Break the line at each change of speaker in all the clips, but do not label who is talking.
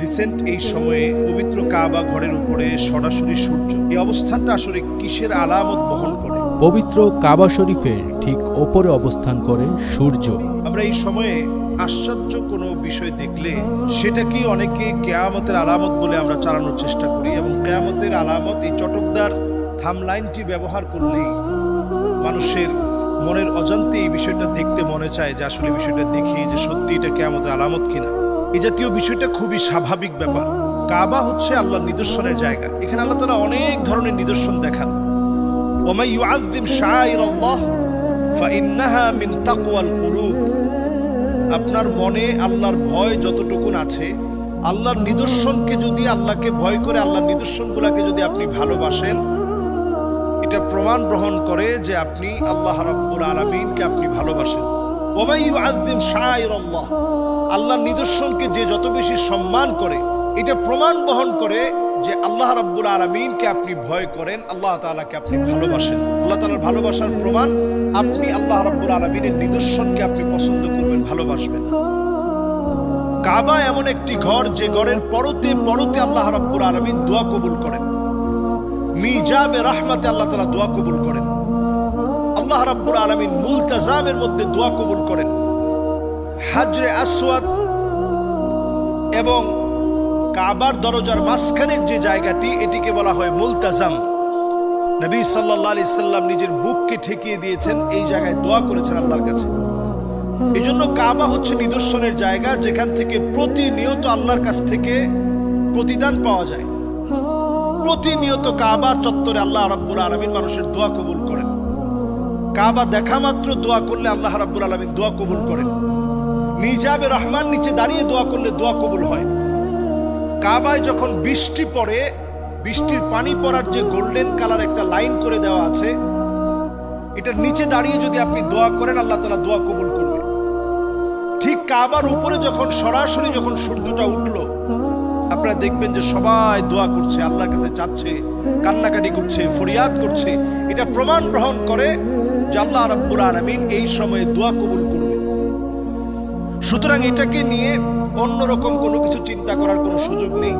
Recent এই সময়ে পবিত্র কাবা ঘরের উপরে সরাসরি সূর্য এই অবস্থানটা আসলে কিসের আলামত বহন করে?
পবিত্র কাবা শরীফের ঠিক ওপরে অবস্থান করে সূর্য।
আমরা এই সময়ে আশ্চর্য কোনো বিষয় দেখলে সেটাকে অনেকে কেয়ামতের আলামত বলে আমরা চালানোর চেষ্টা করি এবং কেয়ামতের আলামত এই চটকদার থামলাইনটি ব্যবহার করলেই মানুষের মনের অজান্তে এই বিষয়টা দেখতে মনে চায় যে আসলে বিষয়টা দেখি যে সত্যি এটা কেয়ামতের আলামত কিনা। এই জাতীয় বিষয়টা খুবই স্বাভাবিক ব্যাপার। কাবা হচ্ছে আল্লাহর নিদর্শনের জায়গা। এখানে আল্লাহ তারা অনেক ধরনের নিদর্শন দেখান। আপনার মনে আল্লাহর ভয় যতটুকুন আছে, আল্লাহর নিদর্শনকে যদি আল্লাহকে ভয় করে, আল্লাহর নিদর্শনগুলোকে যদি আপনি ভালোবাসেন, এটা প্রমাণ গ্রহণ করে যে আপনি আল্লাহ রাব্বুল আলামিনকে আপনি ভালোবাসেন। আল্লাহর নিদর্শনকে যে যত বেশি সম্মান করে, এটা প্রমাণ বহন করে যে আল্লাহ রাব্বুল আলামিনকে আপনি ভয় করেন, আল্লাহ তাআলাকে আপনি ভালোবাসেন। আল্লাহ তাআলার ভালোবাসার প্রমাণ আপনি আল্লাহ রাব্বুল আলামিনের নিদর্শনকে আপনি পছন্দ করবেন, ভালোবাসবেন। কাবা এমন একটি ঘর যে ঘরের পরতে পরতে আল্লাহ রাব্বুল আলামিন দোয়া কবুল করেন। মিজাবে রাহমাতে আল্লাহ তালা দোয়া কবুল করেন। আল্লাহ রাব্বুল আলামিন মুলতাজামের মধ্যে দোয়া কবুল করেন। হাজরে আসওয়াদ এবং কাবার দরজার মাঝখানের যে জায়গাটি, এটিকে বলা হয় মুলতাজাম। নবী সাল্লাল্লাহু আলাইহি সাল্লাম নিজের বুককে ঠেকিয়ে দিয়েছেন, এই জায়গায় দোয়া করেছেন আল্লাহর কাছে। এই জন্য কাবা হচ্ছে নিদর্শনের জায়গা, যেখান থেকে প্রতিনিয়ত আল্লাহর কাছ থেকে প্রতিদান পাওয়া যায়। প্রতিনিয়ত কাবার চত্বরে আল্লাহ রাব্বুল আলমিন মানুষের দোয়া কবুল করেন। কাবা দেখা মাত্র দোয়া করলে আল্লাহ রাব্বুল আলমিন দোয়া কবুল করেন। নিজাবে রহমান নিচে দাঁড়িয়ে দোয়া করলে দোয়া কবুল হয়। কাবায় যখন বৃষ্টি পড়ে, বৃষ্টির পানি পড়ার যে গোল্ডেন কালার একটা লাইন করে দেওয়া আছে এটার নিচে দাঁড়িয়ে যদি আপনি দোয়া করেন, আল্লাহ তালা দোয়া কবুল করবে। ঠিক কাবার উপরে যখন সরাসরি যখন সূর্যটা উঠল, আপনারা দেখবেন যে সবাই দোয়া করছে, আল্লাহর কাছে চাচ্ছে, কান্নাকাটি করছে, ফরিয়াদ করছে। এটা প্রমাণ গ্রহণ করে আল্লাহ রাব্বুল আলামিন এই সময়ে দোয়া কবুল করবে। সুতরাং এটাকে নিয়ে অন্যরকম কোনো কিছু চিন্তা করার কোনো সুযোগ নেই।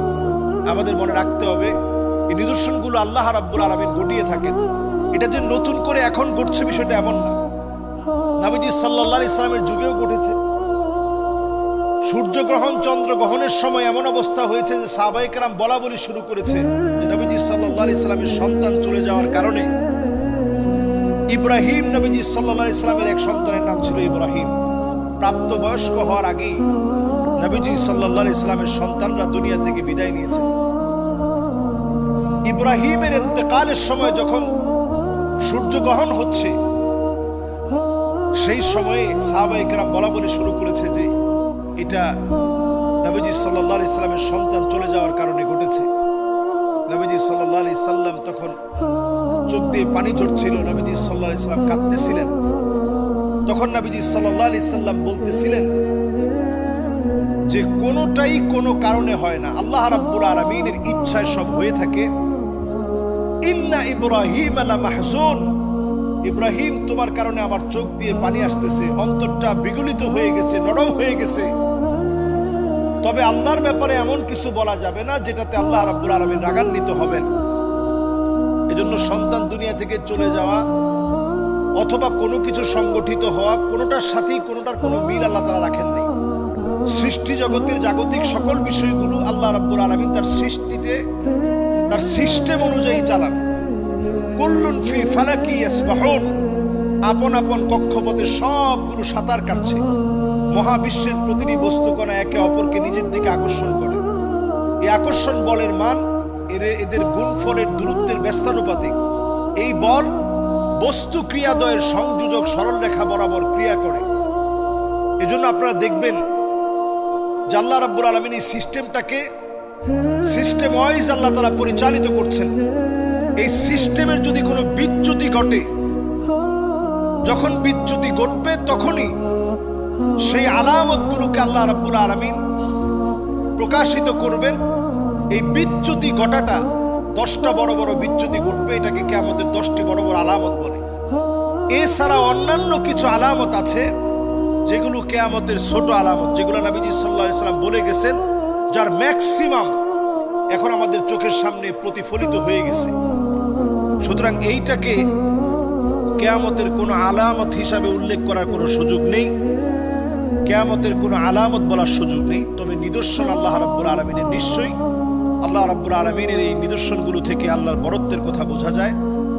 আমাদের মনে রাখতে হবে, এই নিদর্শনগুলো আল্লাহ রাব্বুল আলামিন ঘটিয়ে থাকেন। এটা যে নতুন করে এখন ঘটছে বিষয়টা এমন না। নাবিজি সাল্লাল্লাহু আলাইহি সাল্লামের যুগেও ঘটেছে। সূর্যগ্রহণ, চন্দ্রগ্রহণের সময় এমন অবস্থা হয়েছে যে সাহাবাইকেরাম বলা বলি শুরু করেছে যে নবীজি সাল্লাল্লাহু আলাইহি সাল্লামের সন্তান চলে যাওয়ার কারণে ইব্রাহিম নবীজি সাল্লাল্লাহু ইসলামের এক সন্তানের নাম ছিল ইব্রাহিম। প্রাপ্তবয়স্ক হওয়ার আগেই নবীজি সাল্লাল্লাহু ইসলামের সন্তানরা দুনিয়া থেকে বিদায় নিয়েছে ইব্রাহিমের ইন্তেকালের সময় যখন সূর্যগ্রহণ হচ্ছে, সেই সময়ে সাহাবাইকেরাম বলা বলি শুরু করেছে যে এটা নবীজি সাল্লাহ ইসলামের সন্তান চলে যাওয়ার কারণে ঘটেছে। নবীজি সাল্লাহ সাল্লাম তখন চোখ দিয়ে পানি ঝরছিল, নবীজি সাল্লাহ সাল্লাম কাঁদতেছিলেন। তখন নবীজি সাল্লাহ আলি সাল্লাম বলতেছিলেন, যে কোনোটাই কোনো কারণে হয় না। আল্লাহ রাব্বুল আলমিনের ইচ্ছায় সব হয়ে থাকে। ইন্না ইব্রাহিম আলা মাহজুন ইব্রাহিম তোমার কারণে আমার চোখ দিয়ে পানি আসতেছে, অন্তরটা বিগলিত হয়ে গেছে, নরম হয়ে গেছে। তবে আল্লাহর ব্যাপারে এমন কিছু বলা যাবে না, যেটাতে আল্লাহ রাব্বুল আলমিন রাগান্বিত হবেন। এজন্য সন্তান দুনিয়া থেকে চলে যাওয়া অথবা কোনো কিছু সংগঠিত হওয়া, কোনোটার সাথেই কোনোটার কোনো মিল আল্লাহ তারা রাখেন নেই। সৃষ্টি জগতের জাগতিক সকল বিষয়গুলো আল্লাহ রাব্বুল আলমিন তার সৃষ্টিতে, তার সিস্টেম অনুযায়ী চালান। কুল্লুন ফি ফালাকি ইয়াসবাহুন। আপন আপন কক্ষপথে সবগুলো সাঁতার কাটছে। মহাবিশ্বের প্রতিটি বস্তুকণা একে অপরকে নিজের দিকে আকর্ষণ করে। এই আকর্ষণ বলের মান এদের গুণফলের দূরত্বের ব্যস্তানুপাতিক। এই বল বস্তু ক্রিয়াদয়ের সংযোজক সরলরেখা বরাবর ক্রিয়া করে। এজন্য আপনারা দেখবেন যে আল্লাহ রাব্বুল আলমিন এই সিস্টেমটাকে সিস্টেম ওয়াইজ আল্লাহ তারা পরিচালিত করছেন। এই সিস্টেমের যদি কোনো বিচ্যুতি ঘটে, যখন বিচ্যুতি ঘটবে তখনই সেই আলামতগুলোকে আল্লাহ রাব্বুল আলমিন প্রকাশিত করবেন। এই বিচ্যুতি ঘটাটা দশটা বড় বড় বিচ্যুতি ঘটবে, এটাকে কে আমাদের দশটি বড় বড় আলামত বলে। এছাড়া অন্যান্য কিছু আলামত আছে, যেগুলো কেয়ামতের ছোট আলামত, যেগুলো নবীজি সাল্লাহ সাল্লাম বলে গেছেন, যার ম্যাক্সিমাম এখন আমাদের চোখের সামনে প্রতিফলিত হয়ে গেছে। সুতরাং এইটাকে কেয়ামতের কোনো আলামত হিসাবে উল্লেখ করার কোনো সুযোগ নেই। কেয়ামতের কোনো আলামত বলার সুযোগ নেই। তবে নিদর্শন আল্লাহ রাব্বুল আলমিনের নিশ্চয়ই। আল্লাহ রাব্বুল আলমিনের এই নিদর্শনগুলো থেকে আল্লাহর বরত্বের কথা বোঝা যায়।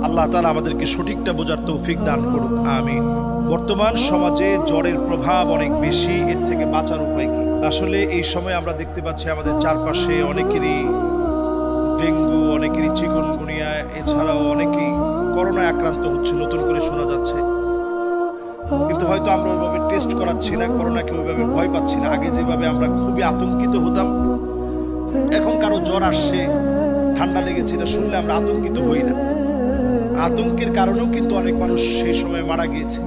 আল্লাহ তালা আমাদেরকে সঠিকটা বোঝার তৌফিক দান করুক, আমিন। বর্তমান সমাজে জ্বরের প্রভাব অনেক বেশি, এর থেকে বাঁচার উপায় কি? আসলে এই সময় আমরা দেখতে পাচ্ছি আমাদের চারপাশে অনেকেরই ডেঙ্গু, অনেকেরই চিকনগুনিয়া, এছাড়াও অনেকেই করোনায় আক্রান্ত হচ্ছে, নতুন করে শোনা যাচ্ছে। কিন্তু হয়তো আমরা ওইভাবে টেস্ট করাচ্ছি না, করোনাকে ওইভাবে ভয় পাচ্ছি না। আগে যেভাবে আমরা খুবই আতঙ্কিত হতাম এখন কারও জ্বর আসছে, ঠান্ডা লেগেছে, এটা শুনলে আমরা আতঙ্কিত হই না। আতঙ্কের কারণেও কিন্তু অনেক মানুষ সেই সময় মারা গিয়েছে।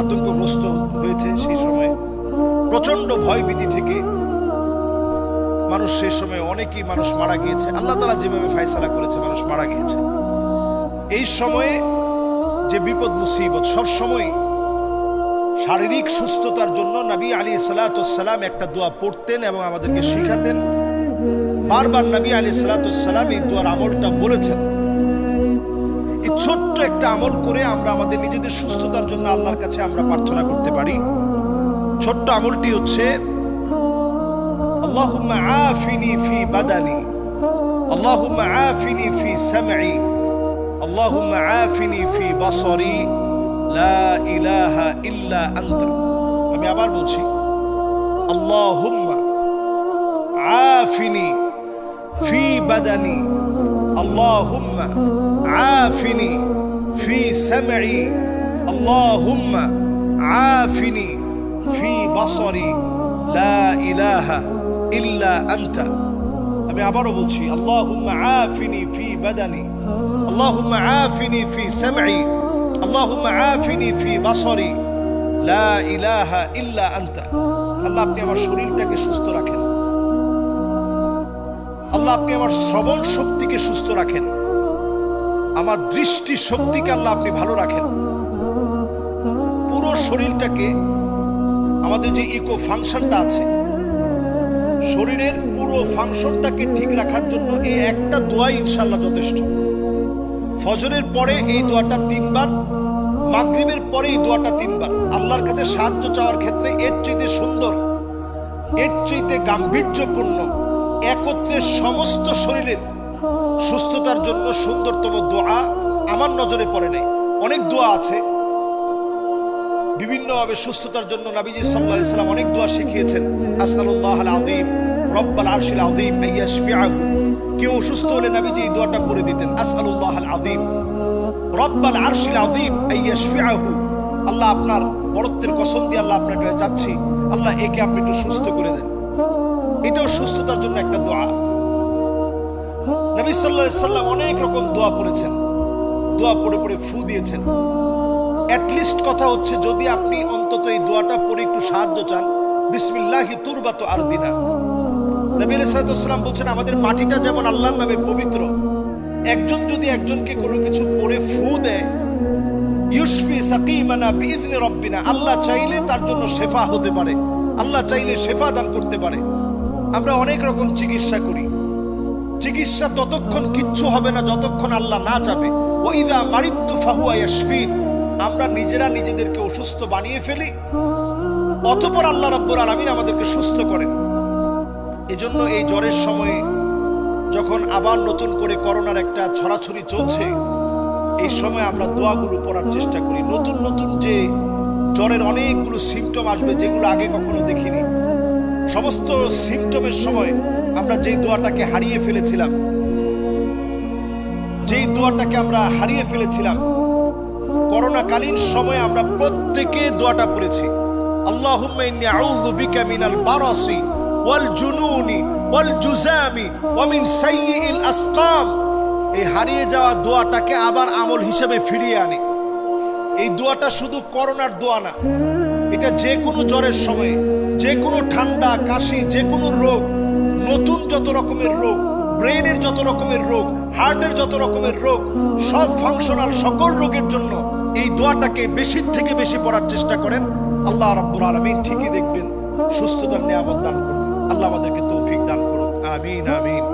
আতঙ্কগ্রস্ত হয়েছে সেই সময়। প্রচণ্ড ভয় ভীতি থেকে মানুষ সেই সময় অনেকেই মানুষ মারা গিয়েছে। আল্লাহ তালা যেভাবে ফায়সালা করেছে, মানুষ মারা গিয়েছে। এই সময়ে যে বিপদ, মুসিবত, সব সময় শারীরিক সুস্থতার জন্য নবী আলী সালাতাম একটা দোয়া পড়তেন এবং আমাদেরকে শিখাতেন। বারবার নবী আলী সালাতাম এই দোয়ার আমলটা বলেছেন। এই ছোট্ট একটা আমল করে আমরা আমাদের নিজেদের সুস্থতার জন্য আল্লাহর কাছে আমরা প্রার্থনা করতে পারি। ছোট্ট আমলটি হচ্ছে বাদানি লা ইলাহা আমি আবার বলছি, আল্লাহুম্মা আফিনি في بدني اللهم عافني في سمعي اللهم عافني في بصري لا إله إلا أنت আমি আবারও বলছি আল্লাহুম্মা আফিনি ফি বাদানি আল্লাহুম্মা আফিনি ফি সামঈ আল্লাহুম্মা আফিনি ফি বাসরি লা ইলাহা ইল্লা আনতা আল্লাহ আপনি আমার শরীরটাকে সুস্থ রাখেন আল্লাহ, আপনি আমার শ্রবণ শক্তিকে সুস্থ রাখেন। আমার দৃষ্টি শক্তিকে আল্লাহ, আপনি ভালো রাখেন। পুরো শরীরটাকে, আমাদের যে ইকো ফাংশনটা আছে, শরীরের পুরো ফাংশনটাকে ঠিক রাখার জন্য এই একটা দোয়াই ইনশাল্লাহ যথেষ্ট। ফজরের পরে এই দোয়াটা তিনবার, মাগরিবের পরে এই দোয়াটা তিনবার। আল্লাহর কাছে সাহায্য চাওয়ার ক্ষেত্রে এর চাইতে সুন্দর, এর চাইতে গাম্ভীর্যপূর্ণ একত্রে সমস্ত শরীরের সুস্থতার জন্য সুন্দরতম দোয়া আমার নজরে পড়ে নেই। অনেক দোয়া আছে। বিভিন্নভাবে সুস্থতার জন্য নাবিজি আলাইহি সাল্লাম অনেক দোয়া শিখিয়েছেন। আসআলুল্লাহ আল আযীম রব্বাল আরশিল আযীম আইয়াশফিআহু কেউ অসুস্থ হলে নাবিজি এই দোয়াটা পড়ে দিতেন। আসআলুল্লাহ আল আযীম রব্বাল আরশিল আযীম আইয়াশফিআহু আল্লাহ আপনার বড়ত্বের কসম দিয়ে আল্লাহ আপনার কাছে চাচ্ছি। আল্লাহ একে আপনি একটু সুস্থ করে দেন। এটাও সুস্থতার জন্য একটা দোয়া। নবী আলাইহি সাল্লাম অনেক রকম দোয়া পড়েছেন। দোয়া পড়ে পড়ে ফু দিয়েছেন। অ্যাটলিস্ট কথা হচ্ছে, যদি আপনি অন্তত এই দোয়াটা পড়ে একটু সাহায্য চান, বিসমিল্লাহি তুরবাত আর দিনা। নবী আলাইহিসসালাম বলছেন, আমাদের মাটিটা যেমন আল্লাহর নামে পবিত্র, একজন যদি একজনকে কোনো কিছু পড়ে ফু দেয় ইউসফি সাকিমানা বিইذن রব্বিনা, আল্লাহ চাইলে তার জন্য শেফা হতে পারে। আল্লাহ চাইলে শেফা দান করতে পারে। আমরা অনেক রকম চিকিৎসা করি। চিকিৎসা ততক্ষণ কিচ্ছু হবে না যতক্ষণ আল্লাহ না চাবে। ও ইদা মারিত্তু ফাহুয়া আমরা নিজেরা নিজেদেরকে অসুস্থ বানিয়ে ফেলি। অতপর আল্লাহ রাব্বুল আলামিন আমাদেরকে সুস্থ করেন। এজন্য এই জ্বরের সময়ে যখন আবার নতুন করে করোনার একটা ছড়াছড়ি চলছে, এই সময় আমরা দোয়াগুলো পড়ার চেষ্টা করি। নতুন নতুন যে জ্বরের অনেকগুলো সিমটম আসবে যেগুলো আগে কখনো দেখিনি। সমস্ত সিমটমের সময় আমরা যেই দোয়াটাকে হারিয়ে ফেলেছিলাম, যেই দোয়াটাকে আমরা হারিয়ে ফেলেছিলাম, করোনাকালীন সময়ে আমরা প্রত্যেকে দোয়াটা পড়েছি। আল্লাহুম্মা ইন্নী আউযু বিকা মিনাল বারাসি ওয়াল জুনুনি ওয়াল জুজামি ওয়া মিন সাইয়্যিল আসকাম। এই হারিয়ে যাওয়া দোয়াটাকে আবার আমল হিসেবে ফিরিয়ে আনে। এই দোয়াটা শুধু করোনার দোয়া না, এটা যে কোনো জ্বরের সময়ে যে কোনো ঠান্ডা, কাশি যে কোনো রোগ, নতুন যত রকমের রোগ ব্রেনের যত রকমের রোগ, হার্টের যত রকমের রোগ, সব ফাংশনাল সকল রোগের জন্য এই দোয়াটাকে বেশির থেকে বেশি পড়ার চেষ্টা করেন। আল্লাহ রাব্বুল আলামিন ঠিকই দেখবেন, সুস্থতার নিয়ামত দান করবেন আল্লাহ আমাদেরকে তৌফিক দান করুন। আমিন আমিন।